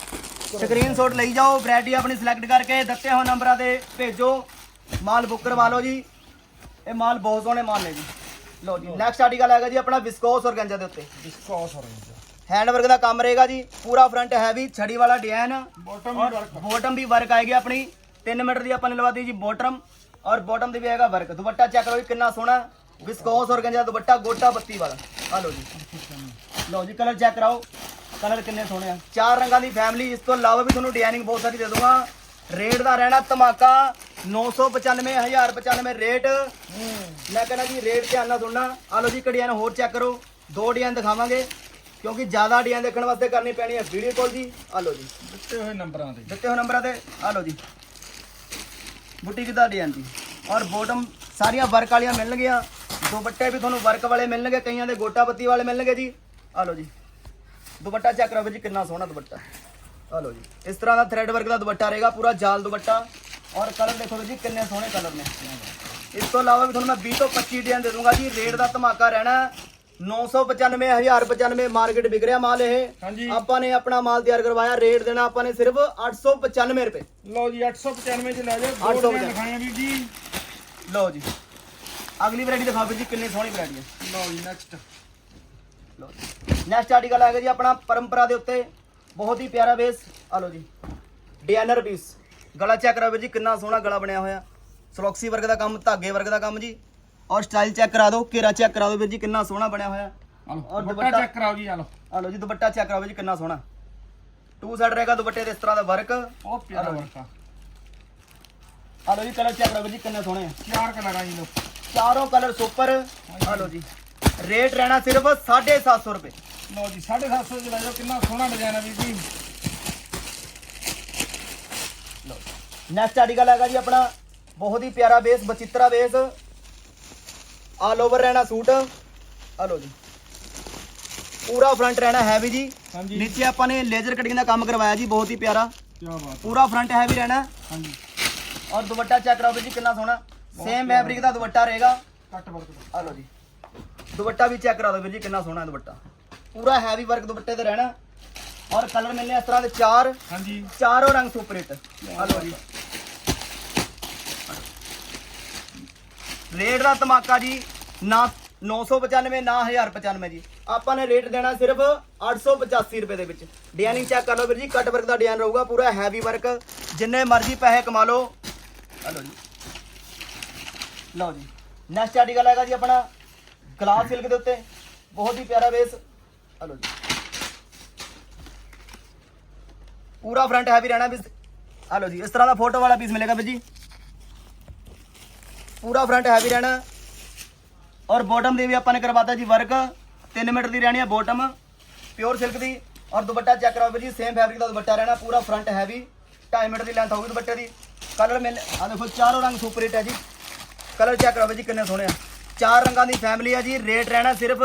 ਸਕਰੀਨਸ਼ਾਟ ਲਈ ਜਾਓ ਵੈਰਾਈਟੀ ਆਪਣੀ ਸਿਲੈਕਟ ਕਰਕੇ ਦਿੱਤੇ ਹੋਏ ਨੰਬਰਾਂ ਤੇ ਭੇਜੋ। ਮਾਲ ਬੁੱਕ ਕਰਵਾ ਲਓ ਜੀ। ਇਹ ਮਾਲ ਬਹੁਤ ਸੋਹਣੇ ਮਾਲ ਨੇ ਜੀ। ਲਓ ਜੀ ਨੈਕਸਟ ਆਰਟੀਕਲ ਆਏਗਾ ਜੀ ਆਪਣਾ ਵਿਸਕੋਸ ਔਰ ਗੰਜਾ ਦੇ ਉੱਤੇ। ਡਿਸਕਾਊਂਟ ਹੋ ਰਿਹਾ ਹੈਂਡ ਵਰਕ ਦਾ ਕੰਮ ਰਹੇਗਾ ਜੀ। ਪੂਰਾ ਫਰੰਟ ਹੈਵੀ ਛੜੀ ਵਾਲਾ ਡਿਜ਼ਾਈਨ ਬੋਟਮ ਵੀ ਵਰਕ ਬੋਟਮ ਵੀ ਵਰਕ ਆਏਗੀ ਆਪਣੀ। 3 ਮੀਟਰ ਦੀ ਆਪਾਂ ਨੇ ਲਵਾਤੀ ਜੀ ਬੋਟਮ ਔਰ ਬੋਟਮ ਤੇ ਵੀ ਆਏਗਾ ਵਰਕ ਦੁਪੱਟਾ ਚੈੱਕ ਕਰੋ ਜੀ ਕਿੰਨਾ ਸੋਹਣਾ ਵਿਸਕੋਸ ਔਰ ਗੰਜਾ ਦੁਪੱਟਾ ਗੋਟਾ ਬੱਤੀ ਵਾਲਾ। ਆ ਲਓ ਜੀ। ਲਓ ਜੀ ਕਲਰ ਚੈੱਕ ਕਰਾਓ। ਕਲਰ ਕਿੰਨੇ ਸੋਹਣੇ ਆ। ਚਾਰ ਰੰਗਾਂ ਦੀ ਫੈਮਿਲੀ ਇਸ ਤੋਂ ਇਲਾਵਾ ਵੀ ਤੁਹਾਨੂੰ ਡਿਜ਼ਾਈਨਿੰਗ ਬਹੁਤ ਸਾਰੀ ਦੇ ਦੂੰਗਾ ਰੇਟ ਦਾ ਰਹਿਣਾ ਧਮਾਕਾ 995 1095 ਰੇਟ ਮੈਂ ਕਹਿੰਦਾ ਜੀ ਰੇਟ ਧਿਆਨ ਨਾਲ ਸੁਣਨਾ। ਆ ਲਓ ਜੀ ਡਿਜ਼ਾਈਨ ਹੋਰ ਚੈੱਕ ਕਰੋ। ਦੋ ਡਿਜ਼ਾਈਨ ਦਿਖਾਵਾਂਗੇ ਕਿਉਂਕਿ ਜ਼ਿਆਦਾ ਡਿਜ਼ਾਈਨ ਦੇਖਣ ਵਾਸਤੇ ਕਰਨੀ ਪੈਣੀ ਹੈ ਵੀਡੀਓ ਕਾਲ ਜੀ। ਆ ਲਓ ਜੀ। ਦਿੱਤੇ ਹੋਏ ਨੰਬਰਾਂ ਤੇ। ਦਿੱਤੇ ਹੋਏ ਨੰਬਰਾਂ ਤੇ। ਆ ਲਓ ਜੀ। ਬੁਟੀਕ ਦਾ ਡਿਜ਼ਾਈਨ ਜੀ ਔਰ ਬੋਟਮ ਸਾਰੀਆਂ ਵਰਕ ਵਾਲੀਆਂ ਮਿਲਣਗੀਆਂ। ਦੁਪੱਟੇ ਵੀ ਤੁਹਾਨੂੰ ਵਰਕ ਵਾਲੇ ਮਿਲਣਗੇ, ਕਈਆਂ ਦੇ ਗੋਟਾ ਪੱਤੀ ਵਾਲੇ ਮਿਲਣਗੇ ਜੀ। ਆ ਲਓ ਜੀ। ਦੁਪੱਟਾ ਚੈੱਕ ਕਰੋ ਜੀ, ਕਿੰਨਾ ਸੋਹਣਾ ਦੁਪੱਟਾ। ਆ ਲਓ ਜੀ। ਇਸ ਤਰ੍ਹਾਂ ਦਾ ਥ੍ਰੈਡ ਵਰਕ ਦਾ ਦੁਪੱਟਾ ਰਹੇਗਾ, ਪੂਰਾ ਜਾਲ ਦੁਪੱਟਾ। ਔਰ ਕਲਰ ਦੇਖੋ ਜੀ, ਕਿੰਨੇ ਸੋਹਣੇ ਕਲਰ ਨੇ। ਇਸ ਤੋਂ ਇਲਾਵਾ ਵੀ ਤੁਹਾਨੂੰ ਮੈਂ 20 ਤੋਂ 25 ਡਿਜ਼ਾਈਨ ਦੇ ਦੂੰਗਾ ਜੀ। ਰੇਟ ਦਾ ਧਮਾਕਾ ਰਹਿਣਾ 995 1095 ਮਾਰਕੀਟ ਵਿਕ ਰਿਹਾ ਮਾਲ ਇਹ। ਆਪਾਂ ਨੇ ਆਪਣਾ ਮਾਲ ਤਿਆਰ ਕਰਵਾਇਆ ਰੇਟ ਦੇਣਾ ਆਪਾਂ ਨੇ ਸਿਰਫ 895 ਰੁਪਏ ਲਓ ਜੀ 895 ਚ ਲੈ ਜਾਓ 895 ਦੋ ਡਿਜ਼ਾਈਨ ਦਿਖਾਏ ਆ ਵੀਰ ਜੀ ਲਓ ਜੀ ਅਗਲੀ ਵੈਰਾਈਟੀ ਦਿਖਾਓ ਵੀਰ ਜੀ ਕਿੰਨੀ ਸੋਹਣੀ ਵੈਰਾਈਟੀ ਹੈ ਲਓ ਜੀ ਨੈਕਸਟ ਲਓ ਨੈਕਸਟ ਆਰਟੀਕਲ ਆਏਗਾ ਜੀ ਆਪਣਾ ਪਰੰਪਰਾ ਦੇ ਉੱਤੇ ਬਹੁਤ ਹੀ ਪਿਆਰਾ ਬੇਸ ਆ ਲਓ ਜੀ ਡਿਜ਼ਾਈਨਰ ਪੀਸ ਗਲਾ ਚੈੱਕ ਕਰੋ ਵੀਰ ਜੀ ਕਿੰਨਾ ਸੋਹਣਾ ਗਲਾ ਬਣਿਆ ਹੋਇਆ ਸਲੋਕਸੀ ਵਰਗ ਦਾ ਕੰਮ ਧਾਗੇ ਵਰਗ ਦਾ ਕੰਮ ਜੀ ਔਰ ਸਟਾਈਲ ਚੈੱਕ ਕਰਾ ਦਿਓ ਘੇਰਾ ਚੈੱਕ ਕਰਾ ਦਿਓ ਵੀਰ ਜੀ ਕਿੰਨਾ ਸੋਹਣਾ ਬਣਿਆ ਹੋਇਆ। ਲਓ ਔਰ ਦੁਪੱਟਾ ਚੈੱਕ ਕਰਾਓ ਜੀ ਆ ਲਓ ਆ ਲਓ ਜੀ ਦੁਪੱਟਾ ਚੈੱਕ ਕਰਾਓ ਜੀ ਕਿੰਨਾ ਸੋਹਣਾ। ਟੂ ਸਾਈਡ ਰਹੇਗਾ ਦੁਪੱਟੇ ਦੇ ਇਸ ਤਰ੍ਹਾਂ ਦਾ ਵਰਕ ਬਹੁਤ ਪਿਆਰਾ ਵਰਕ ਆ। ਆ ਲਓ ਜੀ ਕਲਰ ਚੈੱਕ ਕਰਾਓ ਜੀ ਕਿੰਨੇ ਸੋਹਣੇ ਆ। ਚਾਰ ਕਲਰ ਆ ਜੀ ਲਓ। ਚਾਰੋਂ ਕਲਰ ਸੁਪਰ ਆ ਲਓ ਜੀ ਰੇਟ ਰਹਿਣਾ ਸਿਰਫ 750 ਰੁਪਏ। ਲਓ ਜੀ 750 ਚ ਲੈ ਜਾਓ ਕਿੰਨਾ ਸੋਹਣਾ ਡਿਜ਼ਾਈਨ ਆ ਵੀਰ ਜੀ। ਨੈਕਸਟ ਆਰਟੀਕਲ ਹੈਗਾ ਜੀ ਆਪਣਾ ਬਹੁਤ ਹੀ ਪਿਆਰਾ ਬੇਸ ਬਚਿੱਤਰਾ ਬੇਸ ਆਲ ਓਵਰ ਰਹਿਣਾ ਸੂਟ। ਆ ਲਓ ਜੀ। ਪੂਰਾ ਫਰੰਟ ਰਹਿਣਾ ਹੈਵੀ ਜੀ। ਹਾਂਜੀ। ਨੀਚੇ ਆਪਾਂ ਨੇ ਲੇਜ਼ਰ ਕਟਿੰਗ ਦਾ ਕੰਮ ਕਰਵਾਇਆ ਜੀ ਬਹੁਤ ਹੀ ਪਿਆਰਾ। ਕੀ ਬਾਤ ਪੂਰਾ ਫਰੰਟ ਹੈਵੀ ਰਹਿਣਾ। ਹਾਂਜੀ। ਔਰ ਦੁਪੱਟਾ ਚੈੱਕ ਕਰਾਓ ਜੀ ਕਿੰਨਾ ਸੋਹਣਾ। ਸੇਮ ਫੈਬਰਿਕ ਦਾ ਦੁਪੱਟਾ ਰਹੇਗਾ। ਕੱਟ ਵਰਕ ਦਾ ਆ ਲਓ ਜੀ। ਦੁਪੱਟਾ ਵੀ ਚੈੱਕ ਕਰਾ ਦਿਓ ਵੀਰ ਜੀ ਕਿੰਨਾ ਸੋਹਣਾ ਹੈ ਦੁਪੱਟਾ। ਪੂਰਾ ਹੈਵੀ ਵਰਕ ਦੁਪੱਟੇ ਤੇ ਰਹਿਣਾ। ਔਰ ਕਲਰ ਮਿਲਨੇ ਇਸ ਤਰ੍ਹਾਂ ਦੇ ਚਾਰ। ਹਾਂਜੀ। ਚਾਰੋਂ ਰੰਗ ਸੁਪਰ ਹਿੱਟ ਆ ਲਓ ਜੀ। ਰੇਟ ਦਾ ਧਮਾਕਾ ਜੀ, ਨਾ 995 ਨਾ 1095 ਜੀ। ਆਪਾਂ ਨੇ ਰੇਟ ਦੇਣਾ ਸਿਰਫ 885 ਰੁਪਏ ਦੇ ਵਿੱਚ। ਡਿਜ਼ਾਈਨਿੰਗ ਚੈੱਕ ਕਰ ਲਓ ਵੀਰ ਜੀ ਕੱਟ ਵਰਕ ਦਾ ਡਿਜ਼ਾਈਨ ਰਹੂਗਾ, ਪੂਰਾ ਹੈਵੀ ਵਰਕ ਜਿੰਨੇ ਮਰਜ਼ੀ ਪੈਸੇ ਕਮਾ ਲਓ। ਆ ਜੀ। ਲਓ ਜੀ। ਨੈਕਸਟ ਆਰਟੀਕਲ ਹੈਗਾ ਜੀ ਆਪਣਾ ਗਲਾਸ ਸਿਲਕ ਦੇ ਉੱਤੇ। ਬਹੁਤ ਹੀ ਪਿਆਰਾ ਬੇਸ ਆ ਜੀ। ਪੂਰਾ ਫਰੰਟ ਹੈਵੀ ਰਹਿਣਾ ਵੀ ਆ ਜੀ, ਇਸ ਤਰ੍ਹਾਂ ਦਾ ਫੋਟੋ ਵਾਲਾ ਪੀਸ ਮਿਲੇਗਾ ਵੀਰ ਜੀ। ਪੂਰਾ ਫਰੰਟ ਹੈਵੀ ਰਹਿਣਾ। ਔਰ ਬਾਟਮ ਦੇ ਵੀ ਆਪਾਂ ਨੇ ਕਰਵਾਤਾ ਜੀ ਵਰਕ 3 ਮੀਟਰ ਦੀ ਰਹਿਣੀ ਹੈ ਬਾਟਮ ਪਿਓਰ ਸਿਲਕ ਦੀ। ਔਰ ਦੁਪੱਟਾ ਚੈੱਕ ਕਰਾਓ ਵੀਰ ਜੀ ਸੇਮ ਫੈਬਰਿਕ ਦਾ ਦੁਪੱਟਾ ਰਹਿਣਾ, ਪੂਰਾ ਫਰੰਟ ਹੈਵੀ 2.5 ਮੀਟਰ ਦੀ ਲੈਂਥ ਹੋਊਗੀ ਦੁਪੱਟੇ ਦੀ। ਕਲਰ ਮਿਲ ਆ ਦੇਖੋ, ਚਾਰੋਂ ਰੰਗ ਸੁਪਰ ਹਿੱਟ ਹੈ ਜੀ। ਕਲਰ ਚੈੱਕ ਕਰਾਓ ਜੀ, ਕਿੰਨੇ ਸੋਹਣੇ ਆ। ਚਾਰ ਰੰਗਾਂ ਦੀ ਫੈਮਿਲੀ ਆ ਜੀ ਰੇਟ ਰਹਿਣਾ ਸਿਰਫ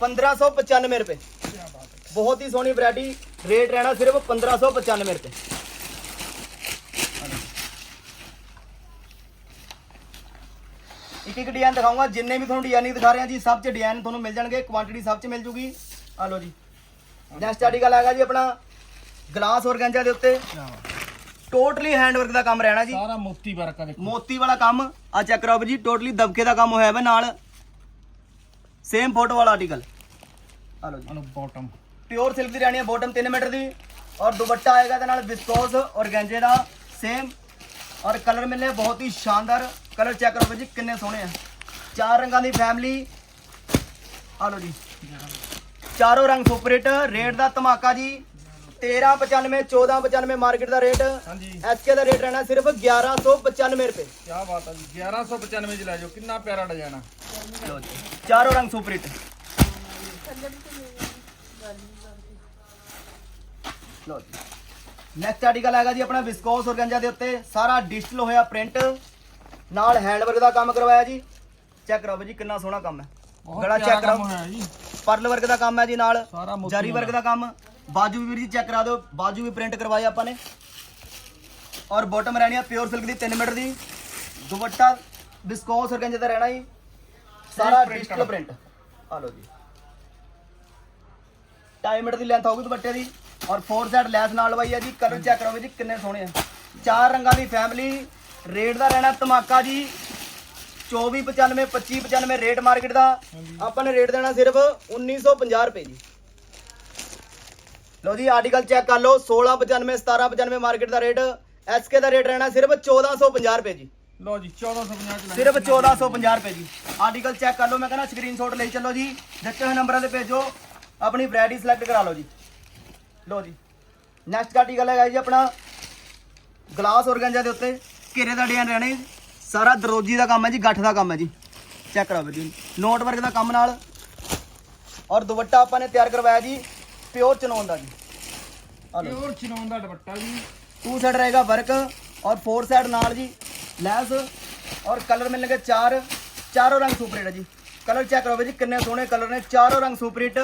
1595 ਰੁਪਏ ਕੀ ਬਾਤ ਬਹੁਤ ਹੀ ਸੋਹਣੀ ਵੈਰਾਈਟੀ ਰੇਟ ਰਹਿਣਾ ਸਿਰਫ 1595 ਰੁਪਏ। ਇੱਕ ਇੱਕ ਡਿਜ਼ਾਈਨ ਦਿਖਾਊਂਗਾ ਜਿੰਨੇ ਵੀ ਤੁਹਾਨੂੰ ਡਿਜ਼ਾਈਨ ਦਿਖਾ ਰਹੇ ਹਾਂ ਜੀ ਸਭ ਚ ਡਿਜ਼ਾਈਨ ਤੁਹਾਨੂੰ ਮਿਲ ਜਾਣਗੇ ਕੁਆਂਟੀਟੀ ਸਭ ਚ ਮਿਲ ਜੂਗੀ। ਆ ਲਓ ਜੀ। ਨੈਕਸਟ ਆਰਟੀਕਲ ਹੈਗਾ ਜੀ ਆਪਣਾ ਗਲਾਸ ਔਰਗੈਂਜਾ ਦੇ ਉੱਤੇ। ਟੋਟਲੀ ਹੈਂਡਵਰਕ ਦਾ ਕੰਮ ਰਹਿਣਾ ਜੀ। ਸਾਰਾ ਮੋਤੀ ਵਰਕ ਆ ਦੇਖੋ। ਮੋਤੀ ਵਾਲਾ ਕੰਮ। ਆ ਚੈੱਕ ਕਰਾਓ ਜੀ ਟੋਟਲੀ ਦਬਕੇ ਦਾ ਕੰਮ ਹੋਇਆ ਹੈ ਨਾਲ। ਸੇਮ ਫੋਟੋ ਵਾਲਾ ਆਰਟੀਕਲ ਆ ਲਓ ਜੀ। ਆ ਲਓ ਬਾਟਮ ਪਿਓਰ ਸਿਲਕ ਦੀ ਰਹਿਣੀ ਹੈ ਬਾਟਮ 3 ਮੀਟਰ ਦੀ। ਔਰ ਦੁਪੱਟਾ ਆਏਗਾ ਇਹਦੇ ਨਾਲ ਵਿਸਕੋਸ ਔਰਗੈਂਜੇ ਦਾ। ਸੇਮ ਔਰ ਕਲਰ ਮਿਲਨੇ ਬਹੁਤ ਹੀ ਸ਼ਾਨਦਾਰ। ਕਲਰ ਚੈੱਕ ਕਰੋ ਜੀ ਕਿੰਨੇ ਸੋਹਣੇ ਆ। ਚਾਰ ਰੰਗਾਂ ਦੀ ਫੈਮਿਲੀ ਆ ਲਓ ਜੀ। ਚਾਰੋਂ ਰੰਗ ਸੁਪਰ ਹਿੱਟ ਰੇਟ ਦਾ ਧਮਾਕਾ ਜੀ। 1395 1495 ਮਾਰਕੀਟ ਦਾ ਰੇਟ ਹਾਂਜੀ। ਐਸਕੇ ਦਾ ਰੇਟ ਰਹਿਣਾ ਸਿਰਫ 1195 ਰੁਪਏ। ਕੀ ਬਾਤ ਆ ਜੀ 1195 ਚ ਲੈ ਜਾਓ ਕਿੰਨਾ ਪਿਆਰਾ ਡਿਜ਼ਾਈਨ ਆ। ਲਓ ਜੀ ਚਾਰੋਂ ਰੰਗ ਸੁਪਰ ਹਿੱਟ ਲਓ ਜੀ। ਨੈਕਸਟ ਆਰਟੀਕਲ ਹੈਗਾ ਜੀ ਆਪਣਾ ਵਿਸਕੋਸ ਔਰਗੈਂਜਾ ਦੇ ਉੱਤੇ। ਸਾਰਾ ਡਿਜੀਟਲ ਹੋਇਆ ਪ੍ਰਿੰਟ ਨਾਲ ਹੈਂਡਵਰਕ ਦਾ ਕੰਮ ਕਰਵਾਇਆ ਜੀ। ਚੈੱਕ ਕਰੋ ਜੀ ਕਿੰਨਾ ਸੋਹਣਾ ਕੰਮ ਹੈ। ਗਲਾ ਚੈੱਕ ਕਰੋ। ਕੰਮ ਹੋਇਆ ਜੀ। ਪਰਲ ਵਰਕ ਦਾ ਕੰਮ ਹੈ ਜੀ ਨਾਲ। ਜਾਰੀ ਵਰਕ ਦਾ ਕੰਮ। ਬਾਜੂ ਵੀ ਵੀਰ ਜੀ ਚੈੱਕ ਕਰਾ ਦਿਓ। ਬਾਜੂ ਵੀ ਪ੍ਰਿੰਟ ਕਰਵਾਇਆ ਆਪਾਂ ਨੇ। ਔਰ ਬਾਟਮ ਰਹਿਣੀ ਹੈ ਪਿਓਰ ਸਿਲਕ ਦੀ 3 ਮੀਟਰ ਦੀ। ਦੁਪੱਟਾ ਵਿਸਕੋਸ ਔਰਗੈਂਜਾ ਦਾ ਰਹਿਣਾ ਜੀ। ਸਾਰਾ ਡਿਜੀਟਲ ਪ੍ਰਿੰਟ ਆ ਲਓ ਜੀ। 2 ਮੀਟਰ ਦੀ ਲੈਂਥ ਹੋਊਗੀ ਦੁਪੱਟੇ ਦੀ। ਔਰ ਫੋਰ ਸਾਈਡ ਲੈਸ ਨਾਲ ਲਵਾਈ ਹੈ ਜੀ। ਕਲਰ ਚੈੱਕ ਕਰੋ ਜੀ ਕਿੰਨੇ ਸੋਹਣੇ ਆ। ਚਾਰ ਰੰਗਾਂ ਦੀ ਫੈਮਿਲੀ ਰੇਟ ਦਾ ਰਹਿਣਾ ਧਮਾਕਾ ਜੀ। 2495 2595 ਰੇਟ ਮਾਰਕੀਟ ਦਾ। ਆਪਾਂ ਨੇ ਰੇਟ ਦੇਣਾ ਸਿਰਫ 1950 ਰੁਪਏ ਜੀ। ਲਓ ਜੀ ਆਰਟੀਕਲ ਚੈੱਕ ਕਰ ਲਓ। 1695 1795 ਮਾਰਕੀਟ ਦਾ ਰੇਟ। ਐਸਕੇ ਦਾ ਰੇਟ ਰਹਿਣਾ ਸਿਰਫ 1450 ਰੁਪਏ ਜੀ। ਲਓ ਜੀ 1450 ਚ ਲੈ ਸਿਰਫ 1450 ਰੁਪਏ ਜੀ। ਆਰਟੀਕਲ ਚੈੱਕ ਕਰ ਲਓ ਮੈਂ ਕਹਿੰਦਾ ਸਕਰੀਨਸ਼ਾਟ ਲਈ ਚੱਲੋ ਜੀ। ਦਿੱਤੇ ਹੋਏ ਨੰਬਰਾਂ ਤੇ ਭੇਜੋ। ਆਪਣੀ ਵੈਰਾਈਟੀ ਸਿਲੈਕਟ ਕਰਾ ਲਓ ਜੀ। ਲਓ ਜੀ। ਨੈਕਸਟ ਆਰਟੀਕਲ ਹੈਗਾ ਜੀ ਆਪਣਾ। ਗਲਾਸ ਔਰਗੈਂਜਾ ਦੇ ਉੱਤੇ। ਘੇਰੇ ਦਾ ਡਿਜ਼ਾਈਨ ਰਹਿਣਾ ਸਾਰਾ ਦਰੋਜੀ ਦਾ ਕੰਮ ਹੈ ਜੀ ਗੱਠ ਦਾ ਕੰਮ ਹੈ ਜੀ। ਚੈੱਕ ਕਰਾਓ ਜੀ। ਨੋਟ ਵਰਕ ਦਾ ਕੰਮ ਨਾਲ। ਔਰ ਦੁਪੱਟਾ ਆਪਾਂ ਨੇ ਤਿਆਰ ਕਰਵਾਇਆ ਜੀ ਪਿਓਰ ਚਨੋਨ ਦਾ ਜੀ। ਲਓ। ਪਿਓਰ ਚਿਨੋਨ ਦਾ ਦੁਪੱਟਾ ਜੀ। ਟੂ ਸਾਈਡ ਰਹੇਗਾ ਵਰਕ ਔਰ ਫੋਰ ਸਾਈਡ ਨਾਲ ਜੀ ਲੈਸ ਔਰ ਕਲਰ ਮਿਲਣਗੇ ਚਾਰ। ਚਾਰੋਂ ਰੰਗ ਸੁਪਰ ਹਿੱਟ ਹੈ ਜੀ। ਕਲਰ ਚੈੱਕ ਕਰੋ ਜੀ ਕਿੰਨੇ ਸੋਹਣੇ ਕਲਰ ਨੇ। ਚਾਰੋਂ ਰੰਗ ਸੁਪਰ ਹਿੱਟ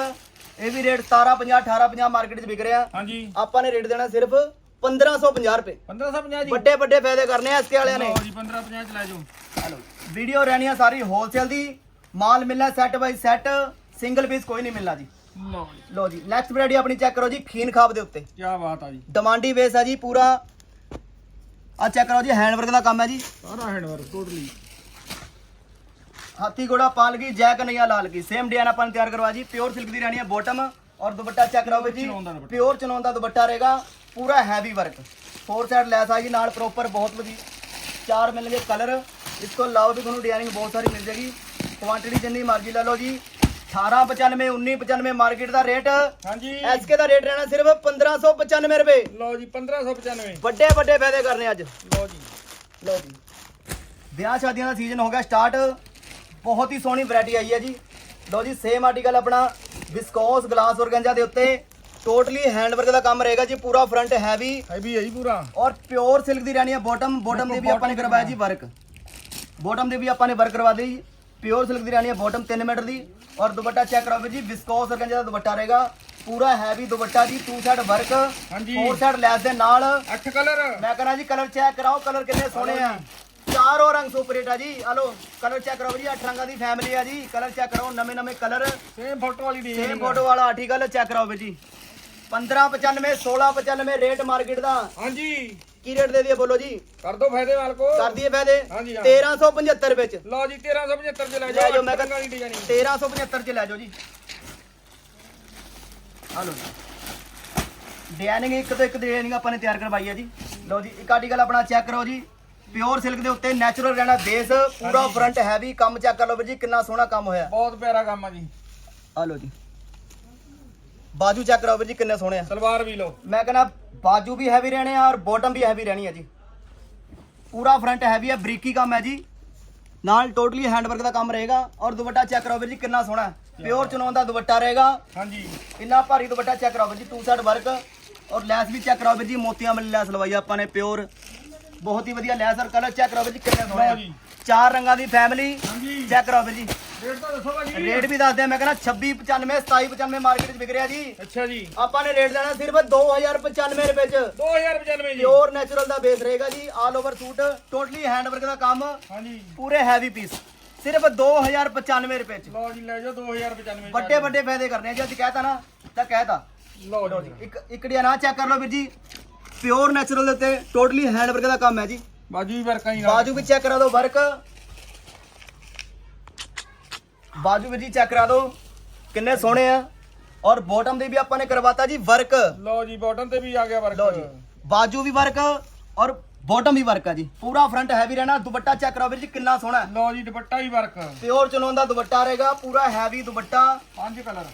ਇਹ ਵੀ ਰੇਟ 1750 1850 ਮਾਰਕੀਟ 'ਚ ਵਿਕ ਰਿਹਾ। ਹਾਂਜੀ। ਆਪਾਂ ਨੇ ਰੇਟ ਦੇਣਾ ਸਿਰਫ 1550 ਰੁਪਏ। 1550 ਜੀ। ਵੱਡੇ ਵੱਡੇ ਫਾਇਦੇ ਕਰਨੇ ਆ ਐਸਕੇ ਵਾਲਿਆਂ ਨੇ। ਲਓ ਜੀ 1550 ਚ ਲੈ ਜਾਓ। ਹਲੋ ਵੀਡੀਓ ਰਹਿਣੀ ਆ ਸਾਰੀ ਹੋਲਸੇਲ ਦੀ। ਮਾਲ ਮਿਲਣਾ set by set single piece ਕੋਈ ਨਹੀਂ ਮਿਲਣਾ ਜੀ। ਲਓ ਜੀ। ਨੈਕਸਟ ਵੈਰਾਈਟੀ ਆਪਣੀ ਚੈੱਕ ਕਰੋ ਜੀ ਖੀਨ ਖਾਬ ਦੇ ਉੱਤੇ। ਕੀ ਬਾਤ ਆ ਜੀ। ਡਿਮਾਂਡੀ ਬੇਸ ਹੈ ਜੀ ਪੂਰਾ। ਆ ਚੈੱਕ ਕਰੋ ਜੀ ਹੈਂਡ ਵਰਕ ਦਾ ਕੰਮ ਹੈ ਜੀ। ਸਾਰਾ ਹੈਂਡ ਵਰਕ ਟੋਟਲੀ ਹਾਥੀ ਘੋੜਾ ਪਾਲਗੀ ਜੈ ਕਨਈਆ ਲਾਲ ਕੀ ਸੇਮ ਡਿਜ਼ਾਈਨ ਆਪਾਂ ਨੇ ਤਿਆਰ ਕਰਵਾ ਜੀ। ਪਿਓਰ ਸਿਲਕ ਦੀ ਰਹਿਣੀ ਹੈ ਬਾਟਮ ਔਰ ਦੁਪੱਟਾ ਚੈੱਕ ਕਰਾਓ ਜੀ। ਪਿਓਰ ਚਨੌਨ ਦਾ ਦੁਪੱਟਾ ਰਹੇਗਾ। ਪੂਰਾ heavy work four side lace ਆ ਜੀ ਨਾਲ ਪ੍ਰੋਪਰ ਬਹੁਤ ਵਧੀਆ। ਚਾਰ ਮਿਲਣਗੇ ਕਲਰ ਇਸ ਤੋਂ ਇਲਾਵਾ ਵੀ ਤੁਹਾਨੂੰ ਡਿਜ਼ਾਈਨਿੰਗ ਬਹੁਤ ਸਾਰੀ ਮਿਲ ਜੇਗੀ ਕੁਆਂਟੀਟੀ ਜਿੰਨੀ ਮਰਜ਼ੀ ਲੈ ਲਓ ਜੀ। 1895 1995 ਮਾਰਕੀਟ ਦਾ ਰੇਟ ਹਾਂਜੀ। ਐਸਕੇ ਦਾ ਰੇਟ ਰਹਿਣਾ ਸਿਰਫ 1595 ਰੁਪਏ। ਲਓ ਜੀ 1595 ਵੱਡੇ ਵੱਡੇ ਫਾਇਦੇ ਕਰਨੇ ਅੱਜ। ਲਓ ਜੀ। ਲਓ ਜੀ। ਵਿਆਹ ਸ਼ਾਦੀਆਂ ਦਾ ਸੀਜ਼ਨ ਹੋ ਗਿਆ ਸਟਾਰਟ ਬਹੁਤ ਹੀ ਸੋਹਣੀ ਵੈਰਾਈਟੀ ਆਈ ਹੈ ਜੀ। ਲਓ ਜੀ ਸੇਮ ਆਰਟੀਕਲ ਆਪਣਾ ਵਿਸਕੋਸ ਗਲਾਸ ਔਰਗੈਂਜਾ ਦੇ ਉੱਤੇ ਟੋਟਲੀ ਹੈਂਡਵਰਕ ਦਾ ਕੰਮ ਰਹੇਗਾ ਜੀ ਪੂਰਾ ਫਰੰਟ ਹੈਵੀ ਹੈਵੀ ਹੈ ਜੀ ਪੂਰਾ। ਔਰ ਪਿਓਰ ਸਿਲਕ ਦੀ ਰਹਿਣੀ ਹੈ ਬਾਟਮ ਬਾਟਮ ਦੇ ਵੀ ਆਪਾਂ ਨੇ ਕਰਵਾਇਆ ਜੀ ਵਰਕ ਬਾਟਮ ਦੇ ਵੀ ਆਪਾਂ ਨੇ ਵਰਕ ਕਰਵਾ ਦਿੱਤੀ ਪਿਓਰ ਸਿਲਕ ਦੀ ਰਹਿਣੀ ਹੈ ਬਾਟਮ 3 ਮੀਟਰ ਦੀ। ਔਰ ਦੁਪੱਟਾ ਚੈੱਕ ਕਰਾਓ ਜੀ ਵਿਸਕੋਸ ਔਰਗੈਂਜਾ ਦਾ ਦੁਪੱਟਾ ਰਹੇਗਾ ਪੂਰਾ ਹੈਵੀ ਦੁਪੱਟਾ ਜੀ ਟੂ ਸਾਈਡ ਵਰਕ ਹਾਂਜੀ। ਫੋਰ ਸਾਈਡ ਲੈਸ ਦੇ ਨਾਲ। ਅੱਠ ਕਲਰ ਮੈਂ ਕਹਿੰਦਾ ਜੀ ਕਲਰ ਚੈੱਕ ਕਰਾਓ ਕਲਰ ਕਿੰਨੇ ਸੋਹਣੇ ਆ। ਚਾਰੋਂ ਰੰਗ ਸੁਪਰ ਹਿੱਟ ਆ ਜੀ। ਹਲੋ ਕਲਰ ਚੈੱਕ ਕਰਾਓ ਜੀ ਅੱਠ ਰੰਗਾਂ ਦੀ ਫੈਮਿਲੀ ਆ ਜੀ। ਕਲਰ ਚੈੱਕ ਕਰਾਓ ਨਵੇਂ ਨਵੇਂ ਕਲਰ ਸੇਮ ਫੋਟੋ ਵਾਲੀ ਦੀ ਸੇਮ ਫੋਟੋ ਵਾਲਾ ਆਰਟੀਕਲ ਚੈੱਕ ਕਰਾਓ ਵੀਰ ਜੀ। 1595 1695 ਰੇਟ ਮਾਰਕੀਟ ਦਾ। ਹਾਂਜੀ। ਕੀ ਰੇਟ ਦੇ ਦਈਏ ਬੋਲੋ ਜੀ? ਕਰ ਦੋ ਫਾਇਦੇ ਵਾਲ ਕੋ ਕਰ ਦਈਏ ਫਾਇਦੇ। ਹਾਂਜੀ, ਹਾਂ। 1375 ਵਿੱਚ। ਲਓ ਜੀ 1375 ਚ ਲੈ ਲੈ ਜਾਓ ਜਾਓ ਮੈਂ ਕਹਿੰਦਾ ਵਾਲੀ ਡਿਜ਼ਾਈਨਿੰਗ 1375 ਚ ਲੈ ਜਾਓ ਜੀ। ਹਲੋ ਡਿਜ਼ਾਈਨਿੰਗ ਇੱਕ ਤੋਂ ਇੱਕ ਡਿਜ਼ਾਈਨਿੰਗ ਆਪਾਂ ਨੇ ਤਿਆਰ ਕਰਵਾਈ ਹੈ ਜੀ। ਲਓ ਜੀ ਇੱਕ ਆਰਟੀਕਲ ਆਪਣਾ ਚੈੱਕ ਕਰੋ ਜੀ। ਪਿਓਰ ਸਿਲਕ ਦੇ ਉੱਤੇ ਨੈਚੁਰਲ ਰਹਿਣਾ ਬੇਸ ਪੂਰਾ। ਫਰੰਟ ਹੈਵੀ ਕੰਮ ਚੈੱਕ ਕਰ ਲਓ ਵੀਰ ਜੀ ਕਿੰਨਾ ਸੋਹਣਾ ਕੰਮ ਹੋਇਆ। ਬਹੁਤ ਪਿਆਰਾ ਕੰਮ ਆ ਜੀ। ਆ ਲਓ ਜੀ। ਬਾਜੂ ਚੈੱਕ ਕਰੋ ਵੀਰ ਜੀ ਕਿੰਨੇ ਸੋਹਣੇ ਆ। ਸਲਵਾਰ ਵੀ ਲਓ। ਮੈਂ ਕਹਿੰਦਾ ਬਾਜੂ ਵੀ ਹੈਵੀ ਰਹਿਣੇ ਆ ਔਰ ਬਾਟਮ ਵੀ ਹੈਵੀ ਰਹਿਣੀ ਹੈ ਜੀ। ਪੂਰਾ ਫਰੰਟ ਹੈਵੀ ਹੈ ਬਰੀਕੀ ਕੰਮ ਹੈ ਜੀ। ਨਾਲ ਟੋਟਲੀ ਹੈਂਡਵਰਕ ਦਾ ਕੰਮ ਰਹੇਗਾ ਔਰ ਦੁਪੱਟਾ ਚੈੱਕ ਕਰੋ ਵੀਰ ਜੀ ਕਿੰਨਾ ਸੋਹਣਾ। ਪਿਓਰ ਚਨੋਨ ਦਾ ਦੁਪੱਟਾ ਰਹੇਗਾ। ਹਾਂਜੀ। ਇੰਨਾ ਭਾਰੀ ਦੁਪੱਟਾ ਚੈੱਕ ਕਰਾਓ ਵੀਰ ਜੀ ਟੂ ਸਾਈਡ ਵਰਕ ਔਰ ਲੈਸ ਵੀ ਚੈੱਕ ਕਰਾਓ ਵੀਰ ਜੀ ਮੋਤੀਆਂ ਵਾਲੀ ਲੈਸ ਲਵਾਈ ਆ ਆਪਾਂ ਨੇ ਪਿਓਰ ਬਹੁਤ ਹੀ ਵਧੀਆ ਲੈਸ ਔਰ ਕਲਰ ਚੈੱਕ ਕਰਾਓ ਵੀਰ ਜੀ ਕਿੰਨੇ ਸੋਹਣੇ ਲਓ ਆ ਜੀ। ਚਾਰ ਰੰਗਾਂ ਦੀ ਫੈਮਿਲੀ ਹਾਂਜੀ। ਚੈੱਕ ਕਰਾਓ ਵੀਰ ਜੀ। ਰੇਟ ਤਾਂ ਦੱਸੋ ਭਾਜੀ। ਰੇਟ ਵੀ ਦੱਸਦੇ ਆ ਮੈਂ ਕਹਿੰਦਾ 2695 2795 ਮਾਰਕੀਟ 'ਚ ਵਿਕ ਰਿਹਾ ਜੀ। ਅੱਛਾ ਜੀ। ਆਪਾਂ ਨੇ ਰੇਟ ਦੇਣਾ ਸਿਰਫ 2095 ਰੁਪਏ 'ਚ। 2095 ਜੀ। ਪਿਓਰ ਨੈਚੁਰਲ ਦਾ ਬੇਸ ਰਹੇਗਾ ਜੀ all over suit totally handwork ਦਾ ਕੰਮ ਹਾਂਜੀ। ਪੂਰੇ ਹੈਵੀ ਪੀਸ ਸਿਰਫ 2095 ਰੁਪਏ 'ਚ। ਲਓ ਜੀ ਲੈ ਜਾਓ 2095 ਵੱਡੇ ਵੱਡੇ ਫਾਇਦੇ ਕਰਨੇ ਆ ਜੇ ਅੱਜ ਕਹਿਤਾ ਨਾ ਤਾਂ ਕਹਿਤਾ ਲਓ ਜੀ। ਜੀ ਇੱਕ ਇੱਕ ਡਿਆ ਨਾ ਚੈੱਕ ਕਰ ਲਓ ਵੀਰ ਜੀ। ਪਿਓਰ ਨੈਚੁਰਲ ਦੇ ਉੱਤੇ ਟੋਟਲੀ ਹੈਂਡਵਰਕ ਦਾ ਕੰਮ ਹੈ ਜੀ। ਬਾਜੂ ਵੀ ਵਰਕਾਂ ਹੀ ਨਾਲ। ਬਾਜੂ ਵੀ ਚੈੱਕ ਕਰਾ ਦਿਓ ਵਰਕ ਬਾਜੂ ਵੀ ਜੀ ਚੈੱਕ ਕਰਾ ਦਿਓ ਕਿੰਨੇ ਸੋਹਣੇ ਆ। ਔਰ ਬਾਟਮ ਦੇ ਵੀ ਆਪਾਂ ਨੇ ਕਰਵਾਤਾ ਜੀ ਵਰਕ ਲਓ ਜੀ ਬਾਟਮ ਤੇ ਵੀ ਆ ਗਿਆ ਵਰਕ ਲਓ ਜੀ ਬਾਜੂ ਵੀ ਵਰਕ ਔਰ ਬਾਟਮ ਵੀ ਵਰਕ ਆ ਜੀ। ਪੂਰਾ ਫਰੰਟ ਹੈਵੀ ਰਹਿਣਾ ਦੁਪੱਟਾ ਚੈੱਕ ਕਰਾਓ ਵੀਰ ਜੀ ਕਿੰਨਾ ਸੋਹਣਾ ਹੈ। ਲਓ ਜੀ ਦੁਪੱਟਾ ਹੀ ਵਰਕ ਪਿਓਰ ਚਨੋਨ ਦਾ ਦੁਪੱਟਾ ਰਹੇਗਾ ਪੂਰਾ ਹੈਵੀ ਦੁਪੱਟਾ। ਪੰਜ ਕਲਰ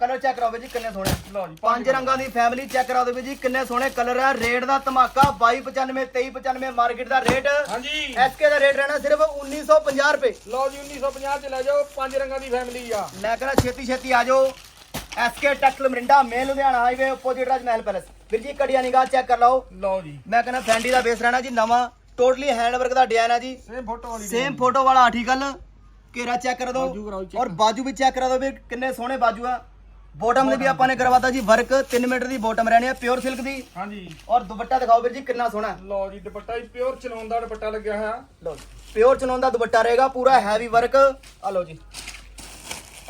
ਕਲਰ ਚੈੱਕ ਕਰਾਓ ਵੀਰ ਜੀ ਕਿੰਨੇ ਸੋਹਣੇ। ਲਓ ਜੀ ਪੰਜ ਰੰਗਾਂ ਦੀ ਫੈਮਿਲੀ ਚੈੱਕ ਕਰਾ ਦਿਓ ਵੀਰ ਜੀ ਕਿੰਨੇ ਸੋਹਣੇ ਕਲਰ ਆ। ਰੇਟ ਦਾ ਧਮਾਕਾ 2295 2395 ਮਾਰਕੀਟ ਦਾ ਰੇਟ ਹਾਂਜੀ। ਐਸਕੇ ਦਾ ਰੇਟ ਰਹਿਣਾ ਸਿਰਫ 1950 ਰੁਪਏ। ਲਓ ਜੀ 1950 ਚ ਲੈ ਜਾਓ ਪੰਜ ਰੰਗਾਂ ਦੀ ਫੈਮਿਲੀ ਆ। ਮੈਂ ਕਹਿੰਦਾ ਛੇਤੀ ਛੇਤੀ ਆ ਜਾਓ। SK textile Morinda main Ludhiana highway opposite Raj Mahal palace ਵੀਰ ਜੀ ਕੜੀਆਂ ਨਿਗਾਹ ਚੈੱਕ ਕਰ ਲਓ। ਲਓ ਜੀ। ਮੈਂ ਕਹਿੰਦਾ ਫੈਂਡੀ ਦਾ ਬੇਸ ਰਹਿਣਾ ਜੀ ਨਵਾਂ। ਟੋਟਲੀ ਹੈਂਡਵਰਕ ਦਾ ਡਿਜ਼ਾਈਨ ਹੈ ਜੀ। ਸੇਮ ਫੋਟੋ ਵਾਲੀ ਸੇਮ ਫੋਟੋ ਵਾਲਾ ਆਰਟੀਕਲ ਘੇਰਾ ਚੈੱਕ ਕਰ ਕਰਾਓ check। ਔਰ ਬਾਜੂ ਵੀ ਚੈੱਕ ਕਰਾ ਦਿਓ ਵੀ ਕਿੰਨੇ ਸੋਹਣੇ ਬਾਜੂ ਆ। ਬਾਟਮ ਦੇ ਵੀ ਆਪਾਂ ਨੇ ਕਰਵਾਤਾ ਜੀ ਵਰਕ 3 ਮੀਟਰ ਦੀ ਬਾਟਮ ਰਹਿਣੀ ਹੈ ਪਿਓਰ ਸਿਲਕ ਦੀ। ਹਾਂਜੀ। ਔਰ ਦੁਪੱਟਾ ਦਿਖਾਓ ਵੀਰ ਜੀ ਕਿੰਨਾ ਸੋਹਣਾ। ਲਓ ਜੀ ਦੁਪੱਟਾ ਹੀ ਪਿਓਰ ਚਨੌਨ ਦਾ ਦੁਪੱਟਾ ਲੱਗਿਆ ਹੋਇਆ। ਲਓ ਪਿਓਰ ਚਨੋਨ ਦਾ ਦੁਪੱਟਾ ਰਹੇਗਾ ਪੂਰਾ ਹੈਵੀ ਵਰਕ ਆ ਲਓ ਜੀ।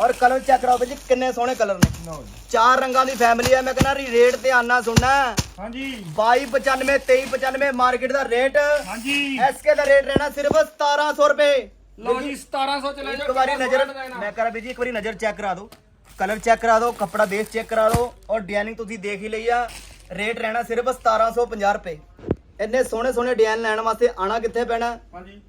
ਔਰ ਕਲਰ ਚੈੱਕ ਕਰਾਓ ਵੀਰ ਜੀ ਕਿੰਨੇ ਸੋਹਣੇ ਕਲਰ ਨੇ। ਲਓ ਜੀ। ਚਾਰ ਰੰਗਾਂ ਦੀ ਫੈਮਿਲੀ ਹੈ ਮੈਂ ਕਹਿੰਦਾ ਰੀ ਰੇਟ ਧਿਆਨ ਨਾਲ ਸੁਣਨਾ। ਹਾਂਜੀ। 2295 2395 ਮਾਰਕੀਟ ਦਾ ਰੇਟ ਹਾਂਜੀ। ਐਸਕੇ ਦਾ ਰੇਟ ਰਹਿਣਾ ਸਿਰਫ 1700 ਰੁਪਏ। ਲਓ ਜੀ 1700 ਚ ਲੈ ਜਾਓ ਇੱਕ ਵਾਰੀ ਨਜ਼ਰ ਮੈਂ ਕਰਾਂ ਵੀ ਜੀ ਇੱਕ ਵਾਰੀ ਨਜ਼ਰ ਚੈੱਕ ਕਰਾ ਦਿਓ। ਕਲਰ ਚੈੱਕ ਕਰਾ ਦਿਓ, ਕੱਪੜਾ ਬੇਸ ਚੈੱਕ ਕਰਾ ਦਿਓ ਔਰ ਡਿਜ਼ਾਈਨਿੰਗ ਤੁਸੀਂ ਦੇਖ ਹੀ ਲਈ ਆ। ਰੇਟ ਰਹਿਣਾ ਸਿਰਫ 1750 ਰੁਪਏ। ਇੰਨੇ ਸੋਹਣੇ ਸੋਹਣੇ ਡਿਜ਼ਾਈਨ ਲੈਣ ਵਾਸਤੇ ਆਣਾ ਕਿੱਥੇ ਪੈਣਾ? ਹਾਂਜੀ।